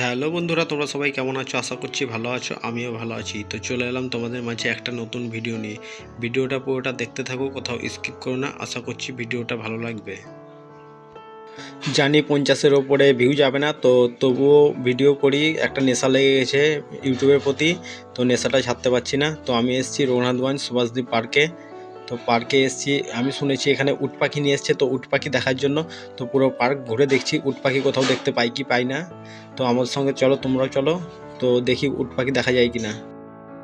Hello বন্ধুরা, তোমরা সবাই কেমন আছো? আশা করছি ভালো আছো, আমিও ভালো আছি। তো চলে এলাম তোমাদের মাঝে একটা নতুন ভিডিও নিয়ে। ভিডিওটা পুরোটা দেখতে থাকো, কোথাও স্কিপ করো না। আশা করছি ভিডিওটা ভালো লাগবে। জানি পঞ্চাশের ওপরে ভিউ যাবে না, তো তবুও ভিডিও করি। একটা নেশা লেগে গেছে ইউটিউবের প্রতি, তো নেশাটা ছাড়তে পারছি না। তো আমি এসেছি রঘুনাথগঞ্জ সুভাষদ্বীপ পার্কে তো পার্কে এসেছি। আমি শুনেছি এখানে উট পাখি নিয়ে এসছে, তো উট পাখি দেখার জন্য তো পুরো পার্ক ঘুরে দেখছি। উট পাখি কোথাও দেখতে পাই কি পাই না। তো আমার সঙ্গে চলো তোমরাও চলো। তো দেখি উট পাখি দেখা যায় কি না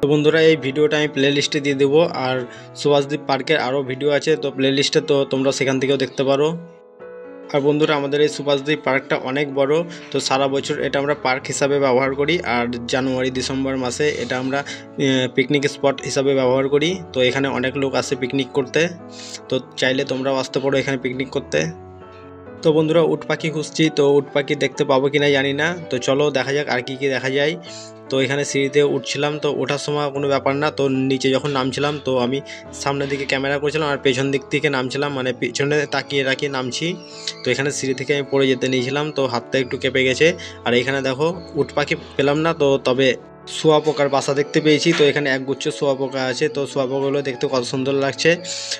তো বন্ধুরা, এই ভিডিওটা আমি প্লেলিস্টে দিয়ে দেবো। আর সুভাষদ্বীপ পার্কের আরও ভিডিও আছে, তো প্লেলিস্টে তো তোমরা সেখান থেকেও দেখতে পারো। আর বন্ধুরা, আমাদের এই সুভাষদ্বীপ পার্কটা অনেক বড়, তো সারা বছর এটা আমরা পার্ক হিসাবে ব্যবহার করি আর জানুয়ারি, ডিসেম্বর মাসে এটা আমরা পিকনিক স্পট হিসাবে ব্যবহার করি। তো এখানে অনেক লোক আসে পিকনিক করতে। তো চাইলে তোমরাও আসতে পারো এখানে পিকনিক করতে। তো বন্ধুরা, উট পাখি খুঁজছি, তো উট পাখি দেখতে পাবো কিনা জানি না। তো চলো দেখা যাক আর কি কি দেখা যায়। তো এখানে সিঁড়িতে উঠছিলাম, তো ওঠার সময় কোনো ব্যাপার না, তো নিচে যখন নামছিলাম, তো আমি সামনের দিকে ক্যামেরা করছিলাম আর পেছন দিক থেকে নামছিলাম মানে পেছনে তাকিয়ে রাখিয়ে নামছি। তো এখানে সিঁড়ি থেকে আমি পড়ে যেতে নিয়েছিলাম, তো হাতটা একটু কেঁপে গেছে। আর এখানে দেখো, উট পাখি পেলাম না, তো তবে শুয়াপোকার বাসা দেখতে পেয়েছি। তো এখানে একগুচ্ছ শুয়াপোকা আছে। তো শুয়াপোকাগুলো দেখতে কত সুন্দর লাগছে।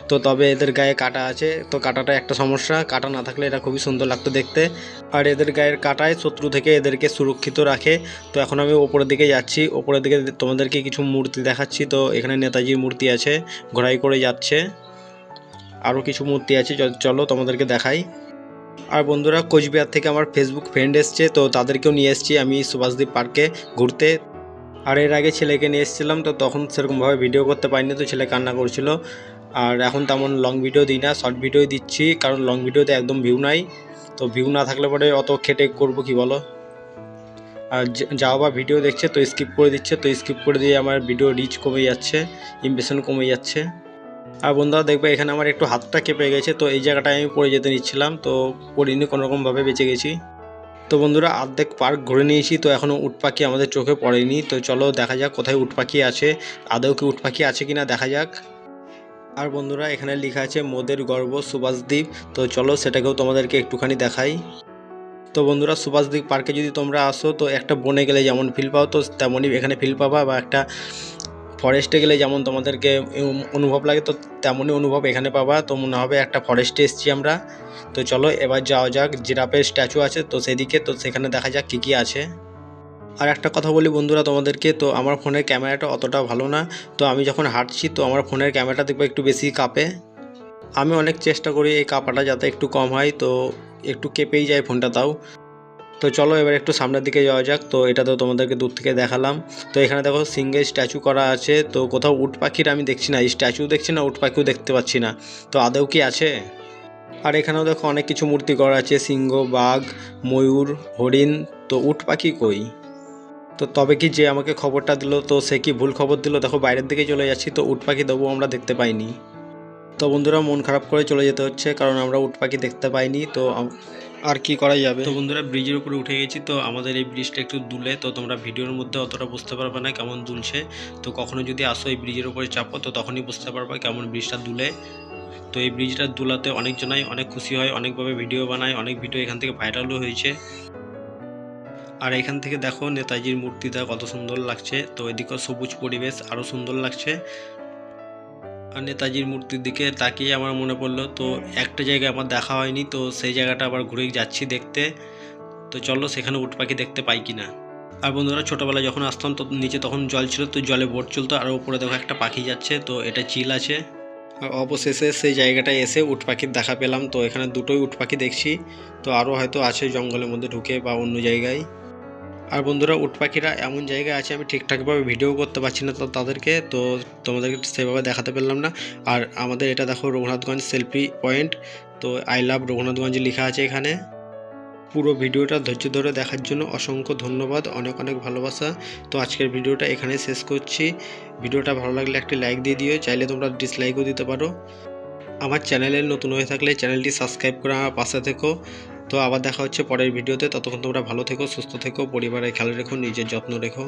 তো তবে এদের গায়ে কাটা আছে। তো কাটাটা একটা সমস্যা। কাটা না থাকলে এটা খুবই সুন্দর লাগতো দেখতে। আর এদের গায়ের কাটায় শত্রু থেকে এদেরকে সুরক্ষিত রাখে। তো এখন আমি ওপরের দিকে যাচ্ছি। ওপরের দিকে তোমাদেরকে কিছু মূর্তি দেখাচ্ছি। তো এখানে নেতাজির মূর্তি আছে। ঘোড়াই করে যাচ্ছে। আরও কিছু মূর্তি আছে। চলো তোমাদেরকে দেখাই। আর বন্ধুরা, কোচবিহার থেকে আমার ফেসবুক ফ্রেন্ড এসছে। তো তাদেরকেও নিয়ে এসেছি আমি সুভাষদ্বীপ পার্কে ঘুরতে। আর এর আগে ছেলেকে নিয়ে এসেছিলাম, তো তখন সেরকমভাবে ভিডিও করতে পারিনি, তো ছেলে কান্না করছিল। আর এখন তেমন লং ভিডিও দিই না শর্ট ভিডিও দিচ্ছি, কারণ লং ভিডিওতে একদম ভিউ নাই। তো ভিউ না থাকলে পরে অত খেটে করব কি বলো? আর যাও বা ভিডিও দেখছে, তো স্কিপ করে দিচ্ছে, তো স্কিপ করে দিয়ে আমার ভিডিও রিচ কমে যাচ্ছে ইমপ্রেশন কমে যাচ্ছে। আর বন্ধুরা, দেখবে এখানে আমার একটু হাতটা কেঁপে গেছে, তো এই জায়গাটায় আমি পড়ে যেতে নিচ্ছিলাম, তো পড়িনি, কোনোরকমভাবে বেঁচে গেছি। তো বন্ধুরা অর্ধেক পার্ক ঘুরে নিয়েছি, তো এখনও উট পাখি আমাদের চোখে পড়েনি। তো চলো দেখা যাক কোথায় উট পাখি আছে, আদৌ কি উট পাখি আছে কিনা দেখা যাক। আর বন্ধুরা এখানে লেখা আছে, মোদের গর্ব সুভাষদ্বীপ। তো চলো সেটাকেও তোমাদেরকে একটুখানি দেখাই। তো বন্ধুরা সুভাষদ্বীপ পার্কে যদি তোমরা আসো, তো একটা বনে গেলে যেমন ফিল পাও, তো তেমনই এখানে ফিল পাবা বা একটা ফরেস্টে গেলে যেমন তোমাদেরকে অনুভব লাগে, তো তেমনই অনুভব এখানে পাবা। তো মনে হবে একটা ফরেস্টে এসেছি আমরা। তো চলো, এবার যাওয়া যাক। জিরাফের স্ট্যাচু আছে, তো সেদিকে, তো সেখানে দেখা যাক কী কী আছে। আর একটা কথা বলি বন্ধুরা তোমাদেরকে, তো আমার ফোনের ক্যামেরাটা অতটা ভালো না। তো আমি যখন হাঁটছি, তো আমার ফোনের ক্যামেরাটা দেখব একটু বেশি কাঁপে। আমি অনেক চেষ্টা করি এই কাঁপাটা যাতে একটু কম হয়, তো একটু কেঁপেই যায় ফোনটা তাও। তো চলো এবার একটু সামনের দিকে যাওয়া যাক। তো এটা তো তোমাদেরকে দূর থেকে দেখালাম। তো এখানে দেখো সিঙ্গেল স্ট্যাচু করা আছে। তো কোথাও উট পাখির আমি দেখছি না। স্ট্যাচু দেখছি না, উট পাখিও দেখতে পাচ্ছি না। তো আদৌ কি আছে? আর এখানেও দেখো অনেক কিছু মূর্তি করা আছে। সিংহ, বাঘ, ময়ূর, হরিণ। তো উট পাখি কই? তো তবে কি যে আমাকে খবরটা দিল, তো সে কি ভুল খবর দিল? দেখো বাইরের দিকে চলে যাচ্ছি, তো উট পাখি দেবো আমরা দেখতে পাইনি। তো বন্ধুরা মন খারাপ করে চলে যেতে হচ্ছে, কারণ আমরা উট পাখি দেখতে পাইনি। তো আর কি করা যাবে? তো বন্ধুরা ব্রিজের উপরে উঠে গেছি তো আমাদের এই ব্রিজটা একটু দুলে। তো তোমরা ভিডিওর মধ্যে অতটা বুঝতে পারবে না কেমন দুলছে। তো কখনো যদি আসো এই ব্রিজের উপরে চাপো, তো তখনই বুঝতে পারবে কেমন ব্রিজটা দুলে। তো এই ব্রিজটা দুলাতে অনেকজনাই অনেক খুশি হয়, অনেকভাবে ভিডিও বানায়, অনেক ভিডিও এখান থেকে ভাইরালও হয়েছে। আর এখান থেকে দেখো নেতাজির মূর্তিটা কত সুন্দর লাগছে। তো এদিকেও সবুজ পরিবেশ, আরও সুন্দর লাগছে। নেতাজির মূর্তির দিকে তাকিয়ে আমার মনে পড়ল, তো একটা জায়গায় আমার দেখা হয়নি, তো সেই জায়গাটা আবার ঘুরে যাচ্ছি দেখতে। তো চলো সেখানে উট পাখি দেখতে পাই কি না আর বন্ধুরা, ছোটোবেলায় যখন আসতাম, তো নিচে তখন জল ছিল, তো জলে বোট চলতো, আর উপরে দেখো একটা পাখি যাচ্ছে, তো এটা চিল আছে। আর অবশেষে সেই জায়গাটায় এসে উট পাখির দেখা পেলাম, তো এখানে দুটোই উট পাখি দেখছি, তো আরও হয়তো আছে জঙ্গলের মধ্যে ঢুকে বা অন্য জায়গায়। আর বন্ধুরা উট পাখিরা এমন জায়গায় আছে, আমি ঠিকঠাকভাবে ভিডিও করতে পারছি না তো তাদেরকে, তো তোমাদেরকে সেভাবে দেখাতে পারলাম না। আর আমাদের এটা দেখো রঘুনাথগঞ্জ সেলফি পয়েন্ট তো আই লাভ রঘুনাথগঞ্জ লেখা আছে এখানে। পুরো ভিডিওটা ধৈর্য ধরে দেখার জন্য অসংখ্য ধন্যবাদ, অনেক অনেক ভালোবাসা। তো আজকের ভিডিওটা এখানে শেষ করছি। ভিডিওটা ভালো লাগলে একটি লাইক দিয়ে দিও, চাইলে তোমরা ডিসলাইকও দিতে পারো। আমার চ্যানেলে নতুন হয়ে থাকলে চ্যানেলটি সাবস্ক্রাইব করে আমার পাশে থেকো। তো আবার দেখা হচ্ছে পরের ভিডিওতে। ততক্ষণ তোমরা ভালো থেকো, সুস্থ থেকো, পরিবারের খেয়াল রেখো, নিজের যত্ন রেখো।